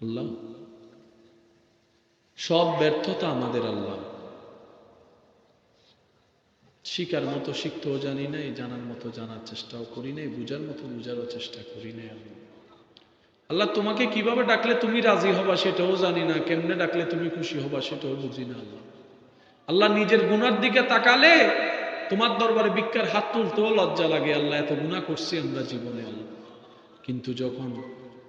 আল্লাহ সব ব্যর্থতা আমাদের আল্লাহ। শিকার মতো শিখতেও জানি নাই, জানার মতো জানার চেষ্টাও করি নাই, বুঝার মতো বুঝারও চেষ্টা করি নাই আল্লাহ তোমাকে কীভাবে ডাকলে তুমি রাজি হবা সেটাও জানি না, কেমনে ডাকলে তুমি খুশি হবা সেটাও বুঝি না আল্লাহ। আল্লাহ নিজের গুনার দিকে তাকালে তোমার দরবারে ভিক্ষার হাত তুলতেও লজ্জা লাগে, আল্লাহ এত গুণা করছি আমরা জীবনে আল্লাহ। কিন্তু যখন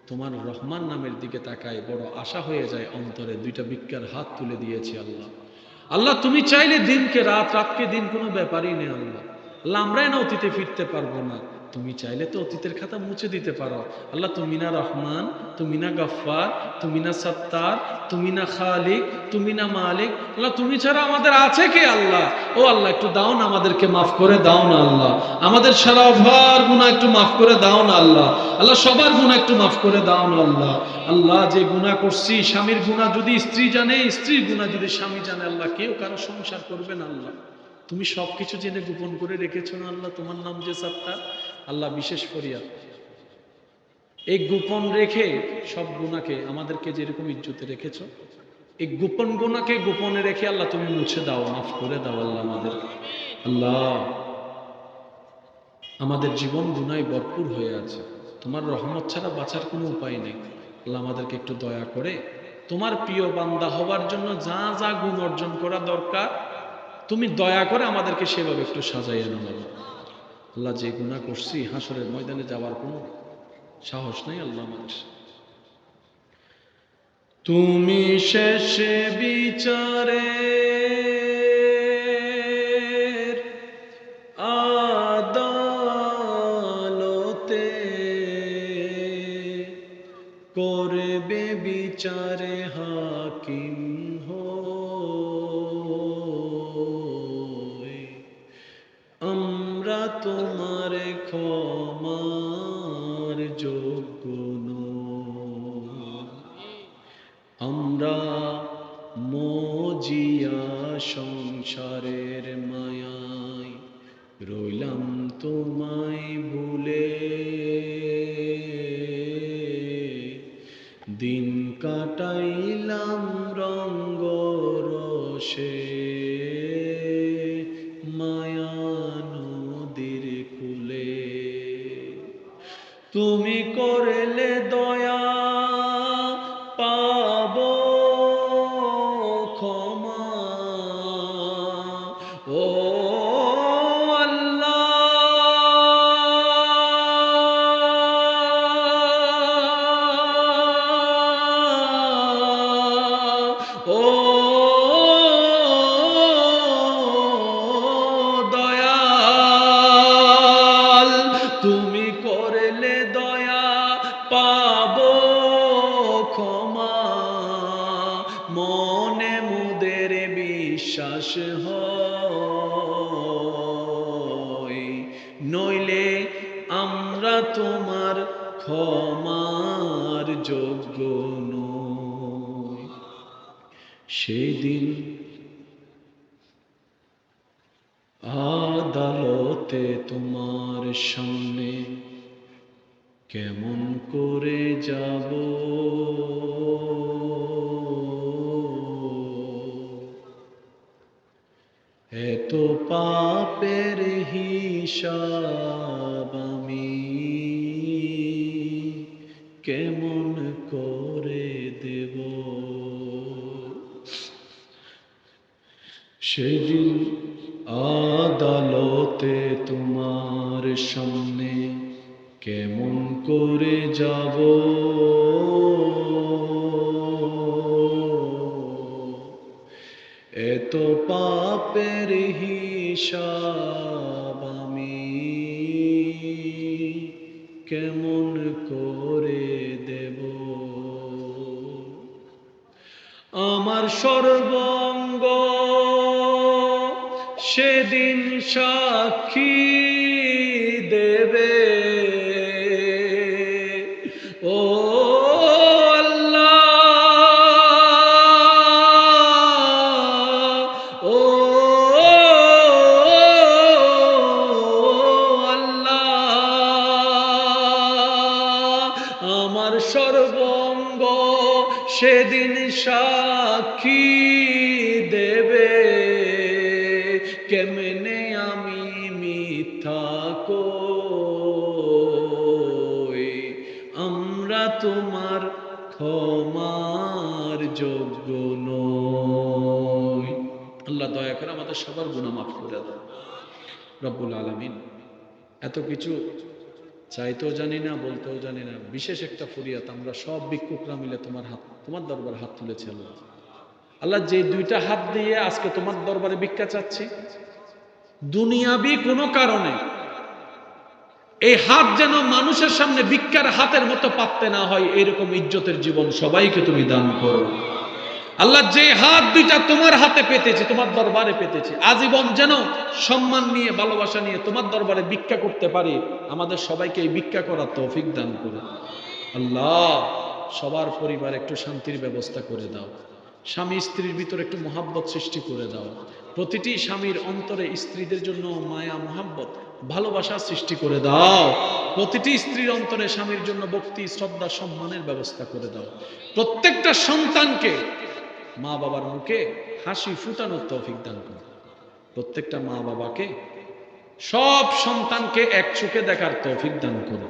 তোমার রহমান নামের দিকে তাকায় বড় আশা হয়ে যায় অন্তরে। দুইটা ভিক্ষার হাত তুলে দিয়েছি আল্লাহ। আল্লাহ, তুমি চাইলে দিনকে রাত, রাতকে দিন কোনো ব্যাপারই নেই আল্লাহ। আল্লাহ আমরাই না অতীতে ফিরতে পারব না। তুমি চাইলে তো অতীতের খাতা মুছে দিতে পারো। আল্লাহ, তুমি না রহমান, তুমি না গফ্ফার, তুমি না সত্তার, তুমি না খালিক, তুমি না মালিক, আল্লাহ, তুমি ছাড়া আমাদের আছে কে আল্লাহ? ও আল্লাহ, একটু দাও না আমাদেরকে, মাফ করে দাও না আল্লাহ। আমাদের সারা অভার গুণা একটু মাফ করে দাও না আল্লাহ। আল্লাহ, সবার গুণা একটু মাফ করে দাও না আল্লাহ। আল্লাহ, যে গুণা করছি, স্বামীর গুণা যদি স্ত্রী জানে, স্ত্রীর গুণা যদি স্বামী জানে, আল্লাহ, কেউ কারও সংসার করবে না আল্লাহ। তুমি সবকিছু জেনে গোপন করে রেখেছো না আল্লাহ, তোমার নাম যে সত্তা আল্লাহ বিশেষ করিয়া এই গোপন রেখে সব গুণাকে আমাদেরকে যেরকম ইজ্জতে রেখেছো, এই গোপন গুণাকে গোপনে রেখে আল্লাহ তুমি মুছে দাও, মাফ করে দাও আল্লাহ আমাদের আল্লাহ, আমাদের জীবন গুনায় ভরপুর হয়ে আছে। তোমার রহমত ছাড়া বাঁচার কোনো উপায় নেই। আল্লাহ আমাদেরকে একটু দয়া করে তোমার প্রিয় বান্দা হওয়ার জন্য যা যা গুণ অর্জন করা দরকার, তুমি দয়া করে আমাদেরকে সেভাবে একটু সাজাইয়ে নাও। আল্লাহ যে গুণা করছি হাসরের ময়দানে যাওয়ার কোনো সাহস নেই আল্লাহ আমাদের তুমি শেষে বিচারে তোমার ক্ষমার যোগ্য আমরা মজিয়া সংসারের মায়ায় রইলাম তোমায় ভুলে। দিন কাটাইলাম রঙ্গ রসে তুমি করলে বিশ্বাস হয়। নইলে আমরা তোমার ক্ষমার যোগ্য সেদিন আদালতে তোমার সামনে কেমন করে যাব? এত পাপের হিসাব আমি। কেমন করে দেব? সেদিন আদালতে তোমার সামনে কেমন করে যাব? এত পাপের হিসাব আমি। কেমন করে দেব? আমার সর্বঙ্গ সেদিন সাক্ষী সর্বঙ্গ সেদিন সাক্ষী দেবে। কেমনে আমি মিথ্যা কই? আমরা তোমার ক্ষমার যোগ্য নই। আল্লাহ দয়া করে আমাদের সবার গুণা মাফ করে দাও। রব্বুল আলমিন, এত কিছু চাইতেও জানি না, বলতেও জানি না। বিশেষ একটা ফরিয়াত আমরা সব ভিক্ষুকরা মিলে তোমার হাত, তোমার দরবারে হাত তুলেছি আল্লাহ। আল্লাহ যে দুইটা হাত দিয়ে আজকে তোমার দরবারে ভিক্ষা চাচ্ছি, দুনিয়াবি কোনো কারণে এই হাত যেন মানুষের সামনে ভিক্ষার হাতের মতো পাততে না হয়, এরকম ইজ্জতের জীবন সবাইকে তুমি দান করো। আল্লাহ যে হাত দুইটা তোমার হাতে পেতেছি, তোমার দরবারে পেতেছি। আজীবন যেন সম্মান নিয়ে, ভালোবাসা নিয়ে তোমার দরবারে ভিক্ষা করতে পারি, আমাদের সবাইকে এই ভিক্ষা করার তৌফিক দান করো আল্লাহ, সবার পরিবার একটু শান্তির ব্যবস্থা করে দাও। স্বামী স্ত্রীর ভিতরে একটু মহাব্বত সৃষ্টি করে দাও। প্রতিটি স্বামীর অন্তরে স্ত্রীদের জন্য মায়া, মহাব্বত, ভালোবাসা সৃষ্টি করে দাও। প্রতিটি স্ত্রীর অন্তরে স্বামীর জন্য ভক্তি, শ্রদ্ধা, সম্মানের ব্যবস্থা করে দাও। প্রত্যেকটা সন্তানকে মা বাবার মুখে হাসি ফুটানোর তৌফিক দান করো প্রত্যেকটা মা বাবাকে সব সন্তানকে এক চোখে দেখার তৌফিক দান করো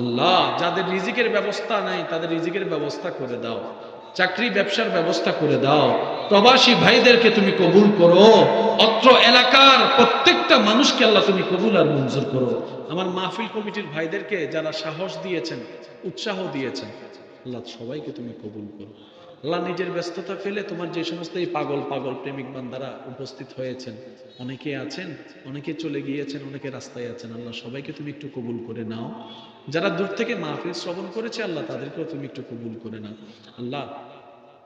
আল্লাহ, যাদের রিজিকের ব্যবস্থা নাই, তাদের রিজিকের ব্যবস্থা করে দাও। চাকরি, ব্যবসার ব্যবস্থা করে দাও। প্রবাসী ভাইদেরকে তুমি কবুল করো। অত্র এলাকার প্রত্যেকটা মানুষকে আল্লাহ তুমি কবুল আর মঞ্জুর করো। আমার মাহফিল কমিটির ভাইদেরকে যারা সাহস দিয়েছেন, উৎসাহ দিয়েছেন, আল্লাহ সবাইকে তুমি কবুল করো। আল্লাহ নিজের ব্যস্ততা ফেলে তোমার যে সমস্ত এই পাগল পাগল প্রেমিক বান্দারা উপস্থিত হয়েছেন, অনেকে আছেন, অনেকে চলে গিয়েছেন, অনেকে রাস্তায় আছেন। আল্লাহ সবাইকে তুমি একটু কবুল করে নাও। যারা দূর থেকে মাহফিল শ্রবণ করেছে, আল্লাহ তাদেরকেও তুমি একটু কবুল করে নাও। আল্লাহ,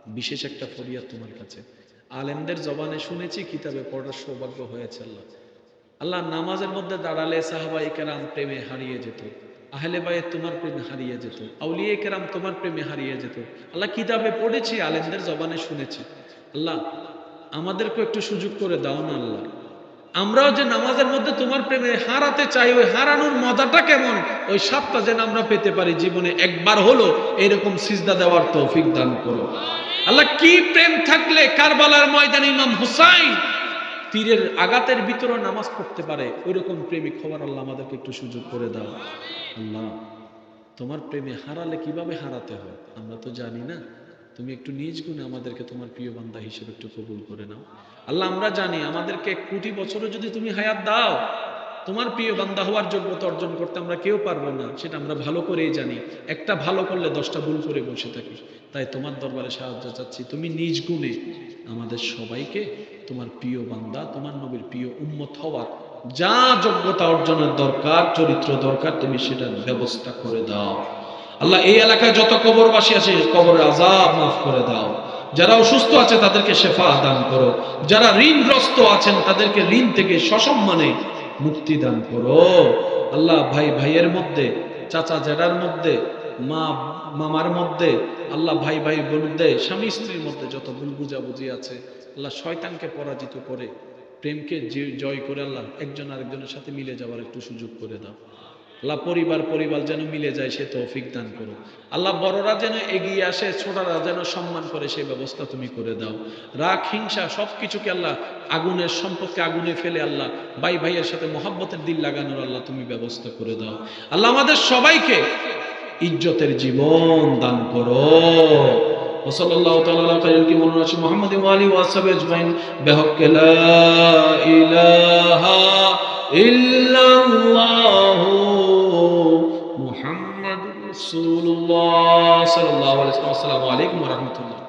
বিশেষ একটা ফরিয়াদ তোমার কাছে। আলেমদের জবানে শুনেছি, কিতাবে পড়ার সৌভাগ্য হয়েছে আল্লাহ। আল্লাহ, নামাজের মধ্যে দাঁড়ালে সাহাবাই কেরাম প্রেমে হারিয়ে যেত। আহলে বায়ে তোমার প্রেমে হারিয়ে যেত, আউলিয়ে কেরাম তোমার প্রেমে হারিয়ে যেত। আল্লাহ কিতাবে পড়েছি, আলেমদের জবানে শুনেছি। আল্লাহ আমাদেরকে একটু সুযোগ করে দাও না আল্লাহ। আমরাও যে নামাজের মধ্যে তোমার প্রেমে হারাতে চাই, ওই হারানোর মজাটা কেমন? ওই সাতটা যেন আমরা পেতে পারি জীবনে একবার হলো, এরকম সিজদা দেওয়ার তৌফিক দান করো। আল্লাহ, কি প্রেম থাকলে কারবালার ময়দানে ইমাম হুসাইন তীরের আঘাতের ভিতরে নামাজ পড়তে পারে ওই রকম প্রেমিক হবার আল্লাহ আমাদেরকে একটু সুযোগ করে দাও। আল্লাহ, তোমার প্রেমে হারালে কীভাবে হারাতে হয়? আমরা তো জানি না। তুমি একটু নিজ গুণে আমাদেরকে তোমার প্রিয় বান্ধা হিসেবে একটু কবুল করে নাও। আল্লাহ, আমরা জানি আমাদেরকে কোটি বছরে যদি তুমি হায়াত দাও তোমার প্রিয় বান্দা হওয়ার যোগ্যতা অর্জন করতে আমরা কেউ পারব না, সেটা আমরা ভালো করেই জানি। একটা ভালো করলে দশটা ভুল করে বসে থাকি। তাই তোমার দরবারে সাহায্য চাচ্ছি। তুমি নিজ গুণে আমাদের সবাইকে তোমার প্রিয় বান্দা, তোমার নবীর প্রিয় উম্মত হওয়ার যা যোগ্যতা অর্জনের দরকার, চরিত্র দরকার, তুমি সেটার ব্যবস্থা করে দাও। আল্লাহ, এই এলাকায় যত কবরবাসী আছে, কবরের আজাব মাফ করে দাও। যারা অসুস্থ আছে, তাদেরকে শেফা দান করো। যারা ঋণগ্রস্ত আছেন, তাদেরকে ঋণ থেকে সসম্মানে মুক্তি দান করো। আল্লাহ ভাই ভাইয়ের মধ্যে, চাচা জেডার মধ্যে, মা মামার মধ্যে, আল্লাহ ভাই ভাই মধ্যে স্বামী স্ত্রীর মধ্যে যত ভুল বুঝাবুঝি আছে, আল্লাহ শয়তানকে পরাজিত করে, প্রেমকে জয় করে আল্লাহ একজন আরেকজনের সাথে মিলে যাওয়ার একটু সুযোগ করে দাও। আল্লাহ পরিবার পরিবার যেন মিলে যায় সে তৌফিক দান করো আল্লাহ বড়রা যেন এগিয়ে আসে ছোটরা যেন সম্মান করে সেই ব্যবস্থা তুমি করে দাও রাগ হিংসা সব কিছুকে আল্লাহ আগুনের সম্পর্কে আগুনে ফেলে আল্লাহ ভাই ভাইয়ের সাথে মহাব্বতের দিল লাগানোর আল্লাহ তুমি ব্যবস্থা করে দাও আল্লাহ আমাদের সবাইকে ইজ্জতের জীবন দান করো وصلى الله تعالى على خير الكريم ونرشد محمد وآله وصحبه أجمعين بحق لا إله إلا الله রাসূলুল্লাহ সাল্লাল্লাহু আলাইকুম ওয়া আলহামদুলিল্লাহ